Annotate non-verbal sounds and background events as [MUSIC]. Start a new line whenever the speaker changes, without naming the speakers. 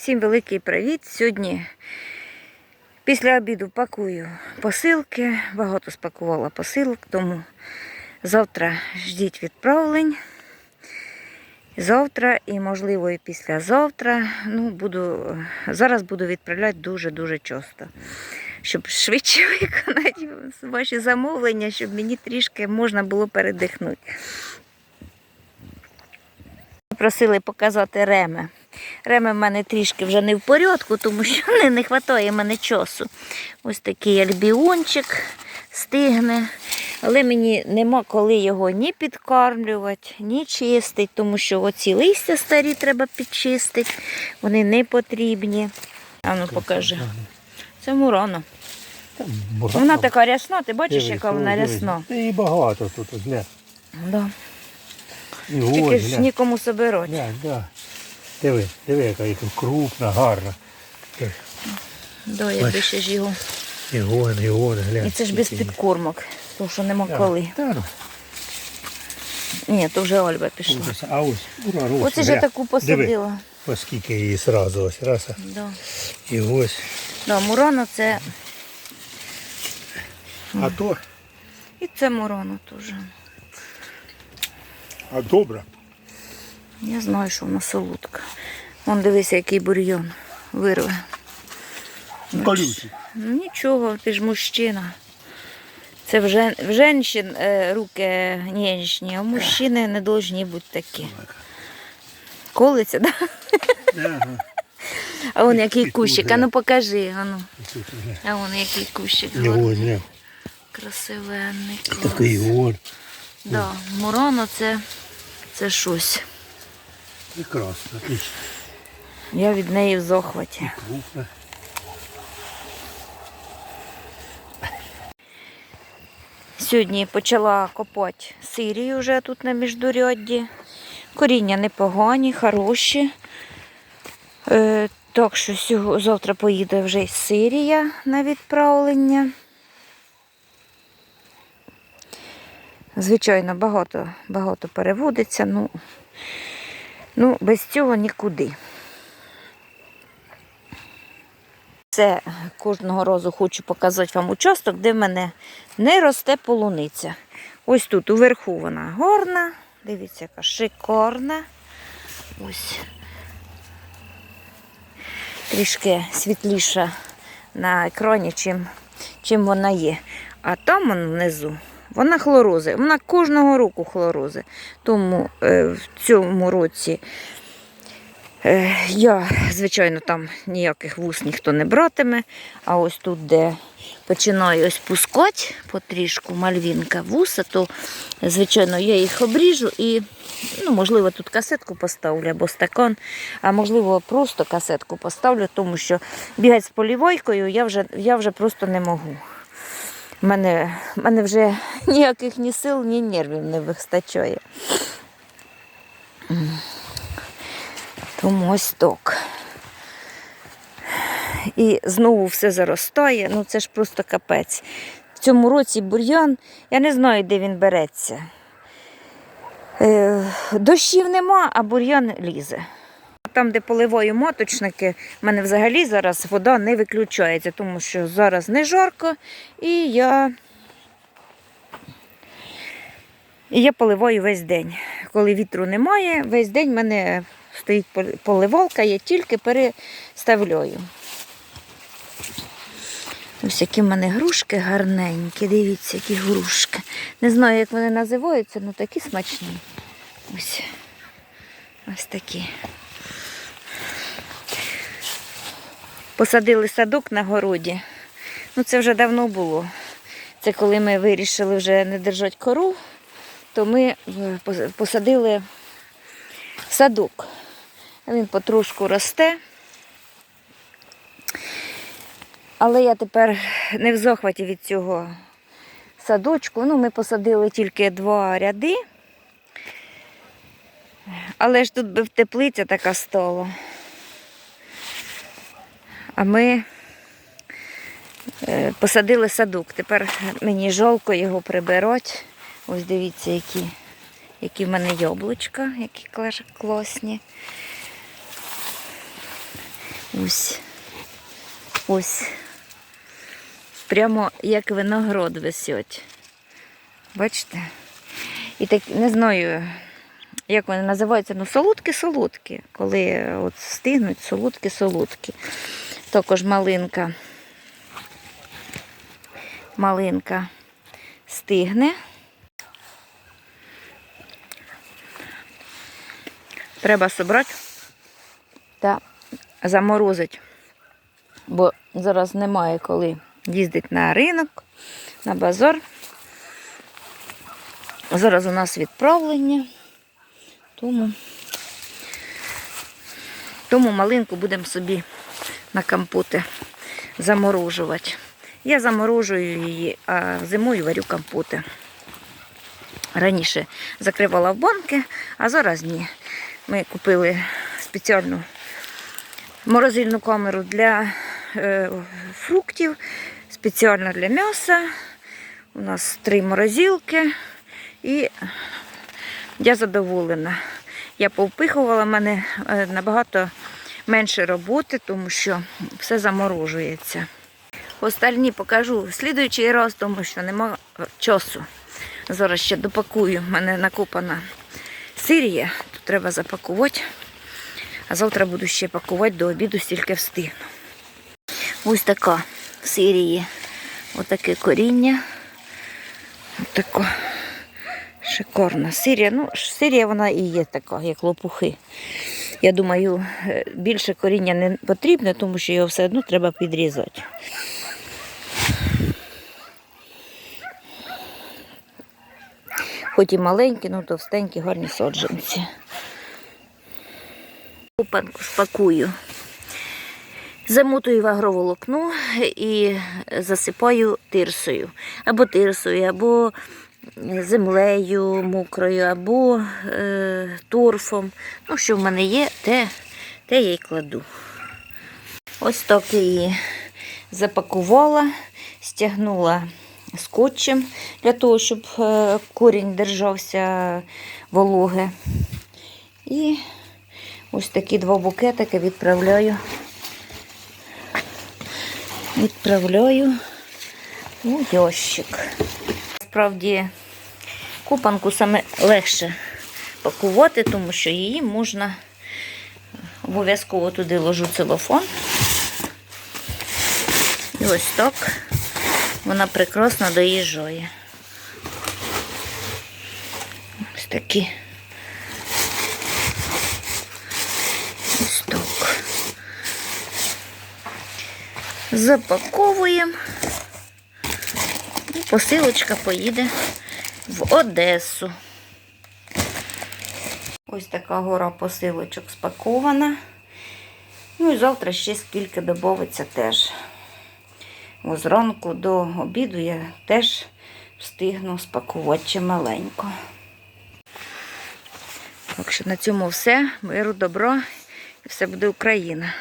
Всім великий привіт. Сьогодні після обіду пакую посилки. Багато спакувала посилок, тому завтра ждіть відправлень. Завтра і, можливо, і післязавтра. Ну, буду, зараз буду відправляти дуже-дуже часто. Щоб швидше [LAUGHS] виконати ваші замовлення, щоб мені трішки можна було передихнути. Просили показати реми. Реми в мене трішки вже не в порядку, тому що не, не вистачає мене часу. Ось такий альбіончик стигне. Але мені нема коли його ні підкармлювати, ні чистити, тому що оці листя старі треба підчистити, вони не потрібні. А ну покажи. Це мурана. Вона така рясна, ти бачиш, яка вона рясна.
І багато тут.
Да. Тільки ж нікому собирати.
Диви, диви, яка і тут крупна, гарна.
Да, якби ще ж його.
І вон, і.
І це ж без підкормок, тому що нема
Да.
коли.
Та, ну,
Ні, то вже Ольга пішла.
ужас. А ось, ура, ось,
Оце ж я
гля.
таку посадила.
ось скільки її сразу, ось, раз, а.
Да.
і ось.
Да, мурано це.
А то,
І це мурано теж.
а добре.
Я знаю, що вона солодка. Вон дивися, який бур'йон вирве.
Колючий.
Ну нічого, ти ж мужчина. Це в, жен... в женщин е, руки ніжні, а мужчини не повинні бути такі. Колиться, да?
Ага.
А вон який кущик, а ну покажи. А, ну. А вон який кущик. Красивенний.
Такий вон.
Да, Мурано це, це щось.
Прекрасно, отлично.
Я від неї в захваті. Сьогодні почала копати сирію вже тут на міждурядді. Коріння непогані, хороші. Е, так що сього- завтра поїде вже сирія на відправлення. Звичайно, багато, багато переводиться. Ну, ну, без цього нікуди. Це кожного разу хочу показати вам участок, де в мене не росте полуниця. Ось тут уверху вона горна. Дивіться, яка шикарна. Ось. Трішки світліша на екрані, чим, чим вона є. А там внизу вона хлорози. Вона кожного року хлорози. Тому е, в цьому році Е, Я, звичайно, там ніяких вус ніхто не братиме. А ось тут, де починаю ось пускати потрішку мальвінка вуса, то, звичайно, я їх обріжу і, ну, можливо, тут касетку поставлю або стакан, а можливо, просто касетку поставлю, тому що бігати з полівойкою я вже, я вже просто не можу. Мене, мене вже [LAUGHS] ніяких ні сил, ні нервів не вистачає. Тому ось так. І знову все заростає. Ну це ж просто капець. В цьому році бур'ян, я не знаю, де він береться. Е, дощів нема, а бур'ян лізе. Там, де поливаю маточники, в мене взагалі зараз вода не виключається, тому що зараз не жарко, і я, і я поливаю весь день. Коли вітру немає, весь день в мене стоїть пол- поливалка, я тільки переставляю. Ось які в мене грушки гарненькі, дивіться, які грушки. Не знаю, як вони називаються, але такі смачні. Ось, ось такі. Посадили садок на городі. Ну, це вже давно було. Це коли ми вирішили вже не держати коров, то ми е, посадили садок. Він потрошку росте. Але я тепер не в захваті від цього садочку. Ну, ми посадили тільки два ряди. Але ж тут би в теплиця така стала. А ми е, посадили садок. Тепер мені жалко його прибирати. Ось дивіться, які, які в мене яблучка, які клас- класні. Ось. Ось. Прямо як виноград висять. Бачите? І так не знаю, як вони називаються, ну солодкі-солодкі. Коли от стигнуть, солодкі-солодкі. Також малинка. Малинка стигне. Треба собрати та заморозити. Бо зараз немає коли їздити на ринок, на базар. Зараз у нас відправлення, тому, тому малинку будемо собі на компоти заморожувати. Я заморожую її, а зимою варю компоти. Раніше закривала в банки, а зараз ні. Ми купили спеціальну морозильну камеру для е, фруктів, спеціально для м'яса. У нас три морозилки і я задоволена. Я повпихувала, в мене е, набагато менше роботи, тому що все заморожується. Остальні покажу в слідуючий раз, тому що нема часу. Зараз ще допакую. У мене накопана сирія, тут треба запакувати. А завтра буду ще пакувати до обіду, стільки встигну. Ось така в сирії. Отаке коріння. Отако шикарна сирія. Ну, сирія вона і є така, як лопухи. Я думаю, е, більше коріння не потрібно, тому що його все одно треба підрізати. Хоч і маленькі, ну товстенькі, гарні саджанці. Купанку спакую. Замотую в агроволокно і засипаю тирсою. Або тирсою, або землею мокрою, або е, торфом. Ну, що в мене є, те, те я й кладу. Ось так її запакувала, стягнула скотчем для того, щоб е, корінь держався вологе. І ось такі два букетики відправляю. Відправляю у ящик. Справді купанку саме легше пакувати, тому що її можна обов'язково туди ложу целофан. І ось так вона прекрасно доїжджає. Ось такі. Ось так. Запаковуємо. Посилочка поїде в Одесу. Ось така гора посилочок спакована. Ну і завтра ще скільки додається теж. О, зранку до обіду я теж встигну спакувати чималенько. Так що на цьому все. Миру, добро і все буде Україна.